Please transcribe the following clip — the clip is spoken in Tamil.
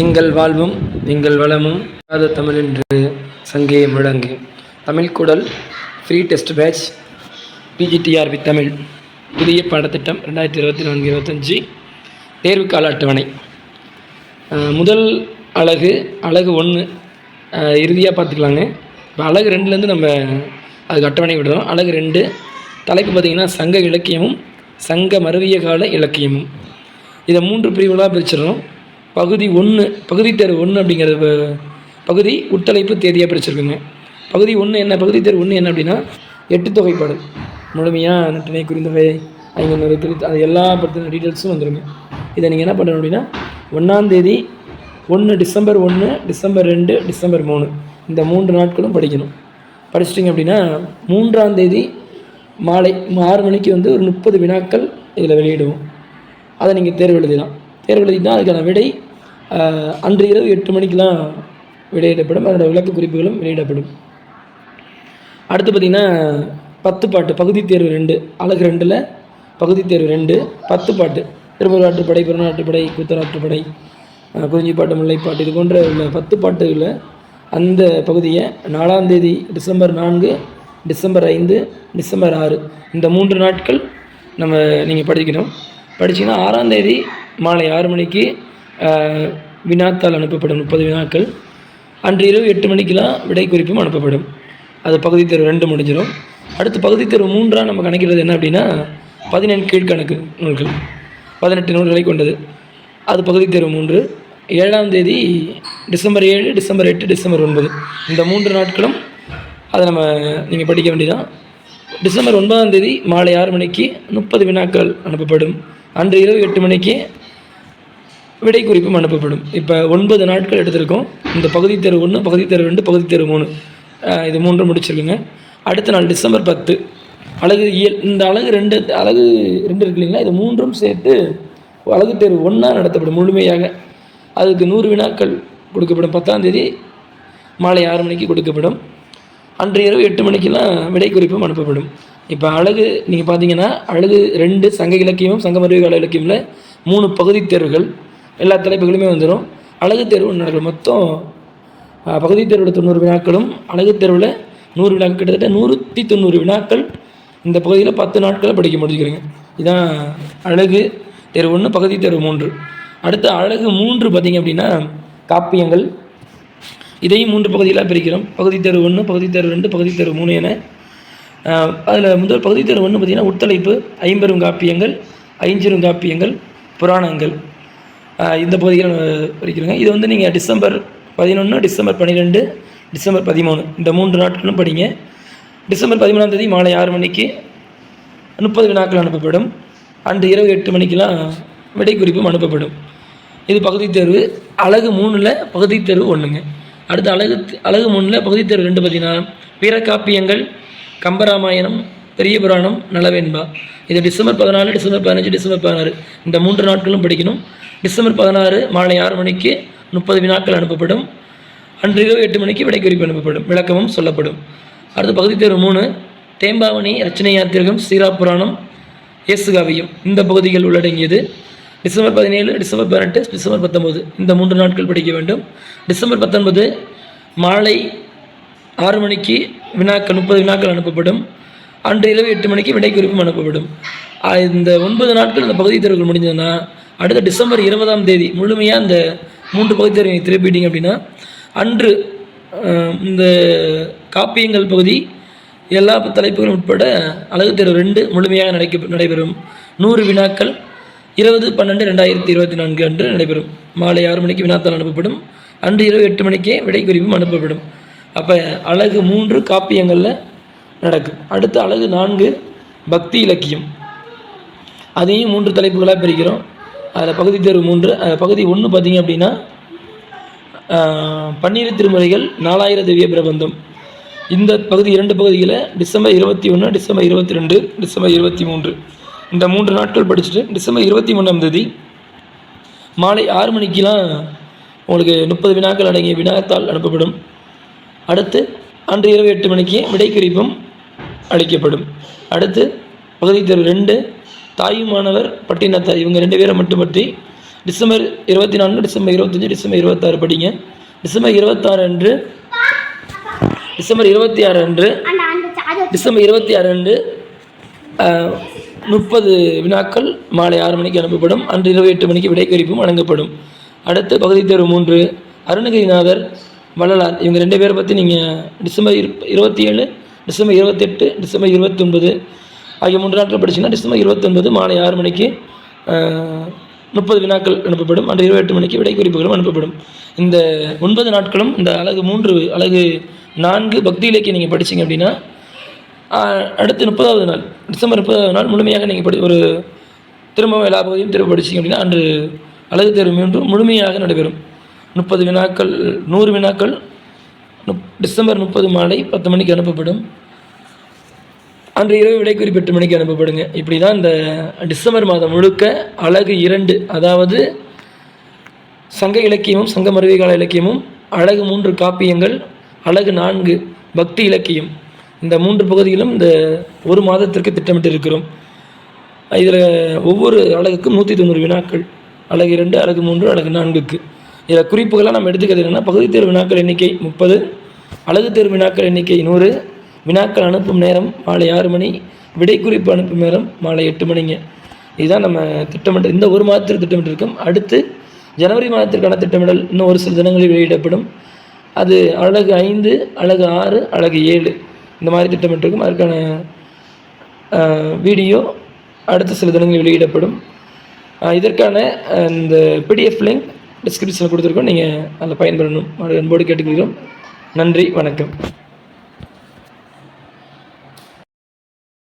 எங்கள் வாழ்வும் எங்கள் வளமும் அது தமிழ் என்று சங்கே முழங்கு. தமிழ் குடல் free test batch PGTRB Tamil. புதிய பாடத்திட்டம் ரெண்டாயிரத்தி இருபத்தி நான்கு இருபத்தஞ்சி தேர்வு கால அட்டவணை முதல் அழகு அழகு ஒன்று இறுதியாக பார்த்துக்கலாங்க. இப்போ அழகு ரெண்டுலேருந்து நம்ம அதுக்கு அட்டவணை விடுறோம். அழகு ரெண்டு தலைப்பு பார்த்திங்கன்னா சங்க இலக்கியமும் சங்க மருவிய கால இலக்கியமும். இதை மூன்று பிரிவுகளாக பிரிச்சிடறோம். பகுதி ஒன்று பகுதி தேர்வு ஒன்று அப்படிங்கிறது ப- பகுதி உட்தலைப்பு தேதியாக பிரிச்சிருக்குங்க. பகுதி ஒன்று என்ன பகுதி தேர்வு ஒன்று என்ன அப்படின்னா எட்டு தொகைப்பாடு. முழுமையாக நட்டினை குறிந்தவை ஐநூறு குறித்து அது எல்லா பற்றின டீட்டெயில்ஸும் வந்துடுங்க இதை நீங்கள் என்ன பண்ணணும் அப்படின்னா ஒன்றாந்தேதி ஒன்று டிசம்பர் ஒன்று டிசம்பர் ரெண்டு டிசம்பர் மூணு. இந்த மூன்று நாட்களும் படிக்கணும். படிச்சிட்டிங்க அப்படின்னா மூன்றாம் தேதி மாலை ஆறு மணிக்கு வந்து ஒரு முப்பது வினாக்கள் இதில் வெளியிடுவோம். அதை நீங்கள் தேர்வு எழுதலாம். தேர்வு எழுதினா அதுக்கான விடை அன்று இரவு எட்டு மணிக்கெலாம் வெளியிடப்படும் அதனோட விளக்க குறிப்புகளும் வெளியிடப்படும். அடுத்து பார்த்திங்கன்னா பத்து பாட்டு பகுதி தேர்வு ரெண்டு அழகு ரெண்டில் பகுதி தேர்வு ரெண்டு பத்து பாட்டு திருமுருகாற்றுப்படை புறநாற்றுப்படை கூத்தராற்றுப்படை குத்தராற்றுப்படை குறிஞ்சிப்பாட்டு முல்லைப்பாட்டு இது போன்ற உள்ள பத்து பாட்டுகளில் அந்த பகுதியை நாலாம் தேதி டிசம்பர் நான்கு டிசம்பர் ஐந்து டிசம்பர் ஆறு இந்த மூன்று நாட்கள் நம்ம நீங்கள் படிக்கணும். படிச்சீங்கன்னா ஆறாம் தேதி மாலை ஆறு மணிக்கு வினாத்தால் அனுப்பப்படும் முப்பது வினாக்கள். அன்று இரவு எட்டு மணிக்கெலாம் விடை குறிப்பும் அனுப்பப்படும். அது பகுதி தேர்வு ரெண்டு முடிஞ்சிடும். அடுத்து பகுதி தேர்வு மூன்றாக நம்ம கணக்கிறது என்ன அப்படின்னா பதினெண் கீழ்கணக்கு நூல்கள். பதினெட்டு நூல்களை கொண்டது. அது பகுதி தேர்வு மூன்று. ஏழாம் தேதி டிசம்பர் ஏழு டிசம்பர் எட்டு டிசம்பர் ஒன்பது. இந்த மூன்று நாட்களும் அதை நம்ம நீங்கள் படிக்க வேண்டியதான் டிசம்பர் ஒன்பதாம் தேதி மாலை ஆறு மணிக்கு முப்பது வினாக்கள் அனுப்பப்படும். அன்று இரவு எட்டு மணிக்கு விடை குறிப்பும் அனுப்பப்படும். இப்போ ஒன்பது நாட்கள் எடுத்திருக்கோம். இந்த பகுதி தேர்வு ஒன்று பகுதி தேர்வு ரெண்டு பகுதி தேர்வு மூணு. இது மூன்றும் முடிச்சிருக்குங்க. அடுத்த நாள் டிசம்பர் பத்து. அழகு இயல் இந்த அழகு ரெண்டு அழகு ரெண்டு இருக்கு இல்லைங்களா? இது மூன்றும் சேர்த்து அழகு தேர்வு ஒன்றா நடத்தப்படும் முழுமையாக. அதுக்கு நூறு வினாக்கள் கொடுக்கப்படும். பத்தாம் தேதி மாலை ஆறு மணிக்கு கொடுக்கப்படும். அன்று இரவு எட்டு மணிக்கெல்லாம் விடை குறிப்பும் அனுப்பப்படும். இப்போ அழகு நீங்கள் பார்த்தீங்கன்னா அழகு ரெண்டு சங்க இலக்கியமும் சங்கமருவி கால இலக்கியமில் மூணு பகுதி தேர்வுகள் எல்லா தலைப்புகளுமே வந்துடும் அழகு தேர்வு ஒன்று நடக்கும் மொத்தம் பகுதி தேர்வில் தொண்ணூறு வினாக்களும் அழகு தேர்வில் நூறு வினாக்கள் கிட்டத்தட்ட நூற்றி தொண்ணூறு வினாக்கள் இந்த பகுதியில் பத்து நாட்களை படிக்க முடிஞ்சுக்கிறீங்க. இதான் அழகு தேர்வு ஒன்று பகுதி தேர்வு மூன்று. அடுத்து அழகு மூன்று பார்த்திங்க அப்படின்னா காப்பியங்கள். இதையும் மூன்று பகுதிகளாக பிரிக்கிறோம். பகுதி தேர்வு ஒன்று பகுதி தேர்வு ரெண்டு பகுதி தேர்வு மூணு என. அதில் முதல் பகுதி தேர்வு ஒன்று பார்த்திங்கன்னா உட்தலைப்பு ஐம்பெரும் காப்பியங்கள் ஐஞ்சிரும் காப்பியங்கள் புராணங்கள். இந்த பகுதியில் படிக்கிறோங்க. இது வந்து நீங்கள் டிசம்பர் பதினொன்று டிசம்பர் பன்னிரெண்டு டிசம்பர் பதிமூணு. இந்த மூன்று நாட்களும் படிங்க. டிசம்பர் பதிமூணாம் தேதி மாலை ஆறு மணிக்கு முப்பது வினாக்கள் அனுப்பப்படும். அன்று இரவு எட்டு மணிக்கெலாம் விடை குறிப்பும் அனுப்பப்படும். இது பகுதி தேர்வு. அழகு மூணில் பகுதி தேர்வு ஒன்றுங்க அடுத்து அழகு அழகு மூணில் பகுதி தேர்வு ரெண்டு பார்த்தீங்கன்னா பிற காப்பியங்கள் கம்பராமாயணம் பெரிய புராணம் நலவேன்பா இது டிசம்பர் பதினாலு டிசம்பர் பதினஞ்சு டிசம்பர் பதினாறு. இந்த மூன்று நாட்களும் படிக்கணும். டிசம்பர் பதினாறு மாலை ஆறு மணிக்கு முப்பது வினாக்கள் அனுப்பப்படும். அன்று இரவு எட்டு மணிக்கு விடைக்குறிப்பு அனுப்பப்படும். விளக்கமும் சொல்லப்படும். அடுத்து பகுதி தேர்வு மூணு. தேம்பாவணி ரச்சனை யாத்திரகம் சீராப்புராணம் இயேசுகாவியம் இந்த பகுதிகள் உள்ளடங்கியது. டிசம்பர் பதினேழு டிசம்பர் பதினெட்டு டிசம்பர் பத்தொம்போது இந்த மூன்று நாட்கள் படிக்க வேண்டும். டிசம்பர் பத்தொன்பது மாலை ஆறு மணிக்கு வினாக்கள் முப்பது வினாக்கள் அனுப்பப்படும். அன்று இரவு எட்டு மணிக்கு விடை குறிப்பும் அனுப்பப்படும் இந்த ஒன்பது நாட்கள் இந்த பகுதி தேர்வுகள் முடிஞ்சதுன்னா அடுத்த டிசம்பர் இருபதாம் தேதி முழுமையாக இந்த மூன்று பகுதி தேர்வை திருப்பிட்டீங்க அப்படின்னா அன்று இந்த காப்பியங்கள் பகுதி எல்லா தலைப்புகளும் உட்பட அழகு தேர்வு ரெண்டு முழுமையாக நடக்க நடைபெறும். நூறு வினாக்கள் இருபது பன்னெண்டு ரெண்டாயிரத்தி இருபத்தி நான்கு அன்று நடைபெறும். மாலை ஆறு மணிக்கு வினாத்தாள் அனுப்பப்படும். அன்று இரவு எட்டு மணிக்கே விடை குறிப்பும் அனுப்பப்படும். அப்போ அழகு மூன்று காப்பியங்களில் நடக்கும் அடுத்த அழகு நான்கு பக்தி இலக்கியம். அதையும் மூன்று தலைப்புகளாக பிரிக்கிறோம். அதில் பகுதி தேர்வு மூன்று பகுதி ஒன்று பார்த்தீங்க அப்படின்னா பன்னீர் பன்னிரு திருமுறைகள் நாலாயிர திவ்ய பிரபந்தம். இந்த பகுதி இரண்டு பகுதியில் டிசம்பர் இருபத்தி ஒன்று டிசம்பர் இருபத்தி ரெண்டு டிசம்பர் இருபத்தி மூன்று. இந்த மூன்று நாட்கள் படிச்சுட்டு டிசம்பர் இருபத்தி மூணாம் தேதி மாலை ஆறு மணிக்கெலாம் உங்களுக்கு முப்பது வினாக்கள் அடங்கிய வினாத்தால் அனுப்பப்படும். அடுத்து அன்று இரவு எட்டு மணிக்கு விடைக்குறிப்பும் அளிக்கப்படும். அடுத்து பகுதி தேர்வு ரெண்டு தாயுமானவர் பட்டினத்தார் இவங்க ரெண்டு பேரை மட்டும் பற்றி டிசம்பர் இருபத்தி நான்கு டிசம்பர் இருபத்தஞ்சி டிசம்பர் இருபத்தாறு படிங்க. டிசம்பர் இருபத்தாறு அன்று டிசம்பர் இருபத்தி ஆறு அன்று டிசம்பர் இருபத்தி ஆறு அன்று முப்பது வினாக்கள் மாலை ஆறு மணிக்கு அனுப்பப்படும். அன்று இரவு எட்டு மணிக்கு விடைக்கறிப்பும் வழங்கப்படும். அடுத்து பகுதி தேர்வு மூன்று அருணகிரிநாதர் வள்ளலார் இவங்க ரெண்டு பேரை பற்றி நீங்கள் டிசம்பர் இருபத்தி ஏழு டிசம்பர் இருபத்தெட்டு டிசம்பர் இருபத்தொன்பது ஆகிய மூன்று நாட்கள் படிச்சீங்கன்னா டிசம்பர் இருபத்தொன்பது மாலை ஆறு மணிக்கு முப்பது வினாக்கள் அனுப்பப்படும். அன்று இருபத்தி எட்டு மணிக்கு விடைக்குறிப்புகளும் அனுப்பப்படும். இந்த ஒன்பது நாட்களும் இந்த அழகு மூன்று அழகு நான்கு பக்தி இலக்கியம் நீங்கள் படிச்சீங்க அப்படின்னா அடுத்து முப்பதாவது நாள் டிசம்பர் முப்பதாவது நாள் முழுமையாக நீங்கள் படி ஒரு திரும்பவும் எல்லா பகுதியும் திரும்ப படிச்சீங்க அப்படின்னா அன்று அழகு தேர்வு மீண்டும் முழுமையாக நடைபெறும். முப்பது வினாக்கள் நூறு வினாக்கள் முப் டிசம்பர் முப்பது மாலை பத்து மணிக்கு அனுப்பப்படும். அன்று இரவு விடைக்குறிப்பு எட்டு மணிக்கு அனுப்பப்படுங்க. இப்படி தான் இந்த டிசம்பர் மாதம் முழுக்க அழகு இரண்டு அதாவது சங்க இலக்கியமும் சங்க மருவிகால இலக்கியமும் அழகு மூன்று காப்பியங்கள் அழகு நான்கு பக்தி இலக்கியம். இந்த மூன்று பகுதியிலும் இந்த ஒரு மாதத்திற்கு திட்டமிட்டு இருக்கிறோம் இதில் ஒவ்வொரு அழகுக்கும் நூற்றி தொண்ணூறு வினாக்கள். அழகு இரண்டு அழகு மூன்று அழகு நான்குக்கு. இதில் குறிப்புகளாக நம்ம எடுத்துக்கிறது என்னென்னா பகுதி தேர்வு வினாக்கள் எண்ணிக்கை முப்பது அழகு தேர்வு வினாக்கள் எண்ணிக்கை நூறு வினாக்கள் அனுப்பும் நேரம் மாலை ஆறு மணி விடை குறிப்பு அனுப்பும் நேரம் மாலை எட்டு மணிங்க. இதுதான் நம்ம திட்டமிட்டு இந்த ஒரு மாதத்திற்கு திட்டமிட்டிருக்கோம் அடுத்து ஜனவரி மாதத்திற்கான திட்டமிடல் இன்னும் ஒரு சில தினங்களில் வெளியிடப்படும். அது அழகு ஐந்து அழகு ஆறு அழகு ஏழு. இந்த மாதிரி திட்டமிட்டிருக்கும் அதற்கான வீடியோ அடுத்த சில தினங்களில் வெளியிடப்படும். இதற்கான இந்த பிடிஎஃப் லிங்க் டிஸ்கிரிப்ஷனில் கொடுத்துருக்கோம். நீங்கள் அதில் பயன்பெறணும். அன்போடு கேட்டுக்கிறோம் நன்றி வணக்கம்.